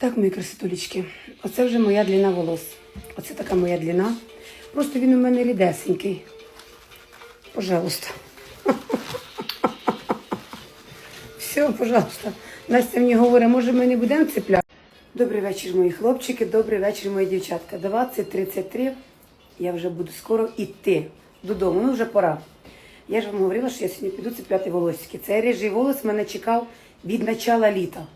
Так, мої красотулечки, оце вже моя длина волос. Оце така моя длина. Просто він у мене рідесенький. Пожалуйста. Все, пожалуйста. Настя мені говорить, може ми не будемо цепляти. Добрий вечір, мої хлопчики, добрий вечір, мої дівчатка. 20.33. Я вже буду скоро йти додому. Ну вже пора. Я ж вам говорила, що я сьогодні піду цепляти волосики. Цей рижий волос мене чекав від начала літа.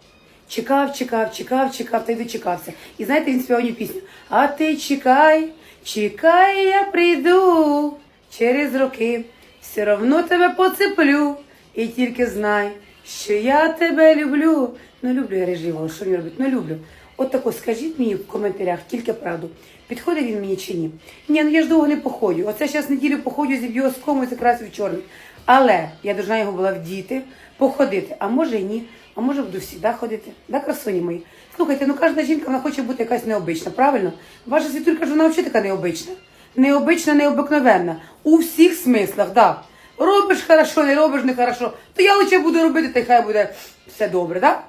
Чекав, чекав, чекав, чекав, та й дочекався. І знаєте, він співав пісню. А ти чекай, чекай, я прийду через роки. Все равно тебе поцеплю. І тільки знай, що я тебе люблю. Ну люблю я режиму, що він робить? Ну люблю. От тако скажіть мені в коментарях тільки правду. Підходить він мені чи ні? Ні, ну я ж довго не походю. Оце зараз неділю походю, зіб'ю оскому і закрасив чорний. Але я должна його була вдіти, походити. А може і ні. А може буду завжди ходити. Да, красуні мої. Слухайте, ну кожна жінка вона хоче бути якась необична, правильно? Ваша світулька ж вона взагалі така необична. Необична, необикновенна. У всіх смислах, да. Робиш хорошо, не робиш не хорошо. То я лише буду робити, та й хай буде все добре, да?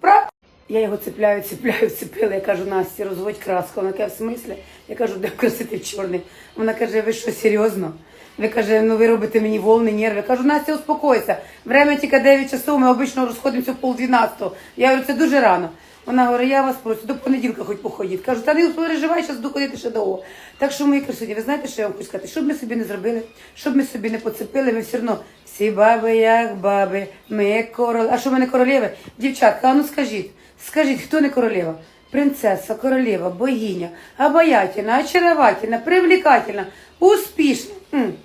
Правда? Я його цепляю, цепляю, цепила. Я кажу, Насті, розводь краску. Вона каже, в смислі? Я кажу, де красити в чорний. Вона каже, ви що, серйозно? Ви каже, ну ви робите мені волни, нерви. Я кажу, Настя, успокойся. Время тільки 9 часов, ми обично розходимося в пол 12. Я говорю, це дуже рано. Вона говорить, я вас прошу, до понеділка хоч походіть. Кажу, та не переживай, зараз буду ходити ще довго. Так що, мої красуні, ви знаєте, що я вам хочу сказати? Що б ми собі не зробили, що б ми собі не поцепили, ми все одно всі баби, як баби, ми королеви. А що ми не королеви? Дівчатка, а ну скажіть, скажіть, хто не королева? Принцеса, королева, богиня, обаятельна, очаровательна, привлекательна, успішна.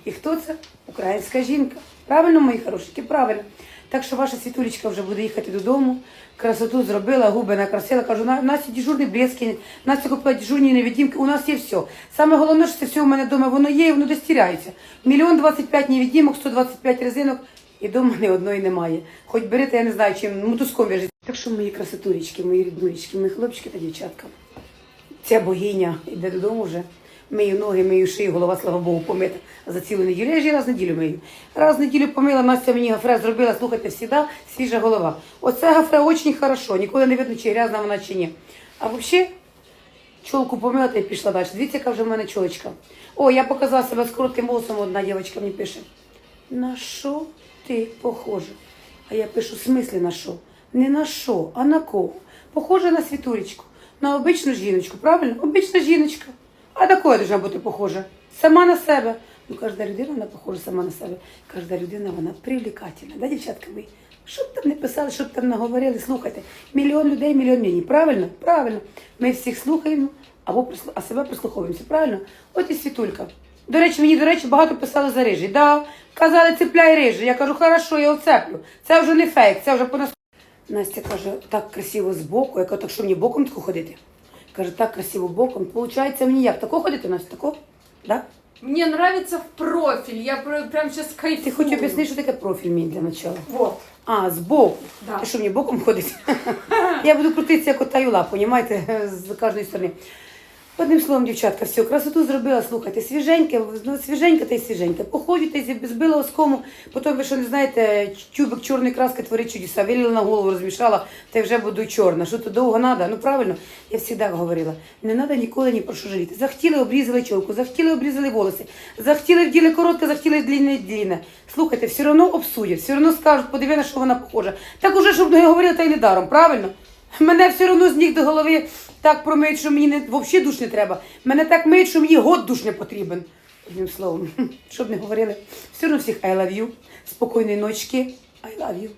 І хто це? Українська жінка. Правильно, мої хорошенькі, правильно. Так що ваша світулечка вже буде їхати додому. Красоту зробила, губи накрасила. Кажу, «На- Настя дежурний блески, Настя купила дежурні невидимки, у нас є все. Саме головне, що це все у мене вдома, воно є і воно десь. Мільйон 25 невидимок, 125 резинок, і вдома ні одної немає. Хоч берете, я не знаю, чим мотузком в'яжете. Так що мої красотулечки, мої ріднулечки, мої хлопчики та дівчатка. Ця богиня йде додому вже. Мию ноги, мию шию, голова, слава Богу, помита за цілу неділю. Я ж її раз в неділю мию. Раз в неділю помила, Настя мені гафре зробила, слухайте, всіда свіжа голова. Оце гафре дуже хорошо, ніколи не видно, чи грязна вона, чи ні. А взагалі, чолку помила та й пішла далі. Дивіться, яка вже в мене чолочка. О, я показала себе з коротким волосом, одна дівчинка мені пише. На що ти похожа? А я пишу, в смислі на що? Не на що, а на кого? Похожа на світулечку, на обичну жіночку, правильно? Обична жіночка. А до кого бути похожа? Сама на себе. Ну, кожна людина вона похожа сама на себе. Кожна людина вона привлекательна. Да, дівчатка ви? Що б там не писали, що б там наговорили, слухайте. Мільйон людей, мільйон мнень. Правильно? Правильно. Ми всіх слухаємо, або прислу- а себе прислуховуємося. Правильно? От і світулька. До речі, мені, до речі, багато писали за рижий. Да, казали, цепляй рижий. Я кажу, хорошо, я оцеплю. Це вже не фейк, це вже по нас. Настя каже, так красиво збоку. Я так що мені боком тако ходити? Каже, так красиво боком. Получається мені як? Тако ходити, Настя, тако? Да? Мне нравится в профиль. Я пр- прям сейчас кайфую. Ти хоч об'ясни, що таке профіль мій для начала. Вот. А, збоку. Да. Ти що мені боком ходить? Я буду крутитися як ота юла, понімаєте, з кожної сторони. Одним словом, дівчатка, все, красоту зробила, слухайте, свіженьке, ну свіженьке та й свіженьке. Походжу та збила оскому, потім ви що не знаєте, тюбик чорної краски творить чудеса, вилила на голову, розмішала, та й вже буду чорна. Що то довго треба? Ну правильно, я завжди говорила, не треба ніколи ні про що жаліти. Захотіли, обрізали чолку, захотіли, обрізали волоси, захотіли вділи коротке, захотіли длинне, длинне. Слухайте, все одно обсудять, все одно скажуть, подиви, на що вона похожа. Так уже, щоб не говорили, та й не даром, правильно? Мене все одно з ніг до голови так промиють, що мені не, взагалі душ не треба. Мене так миють, що мені год душ не потрібен. Одним словом, щоб не говорили. Все одно всіх I love you. Спокійної ночки. I love you.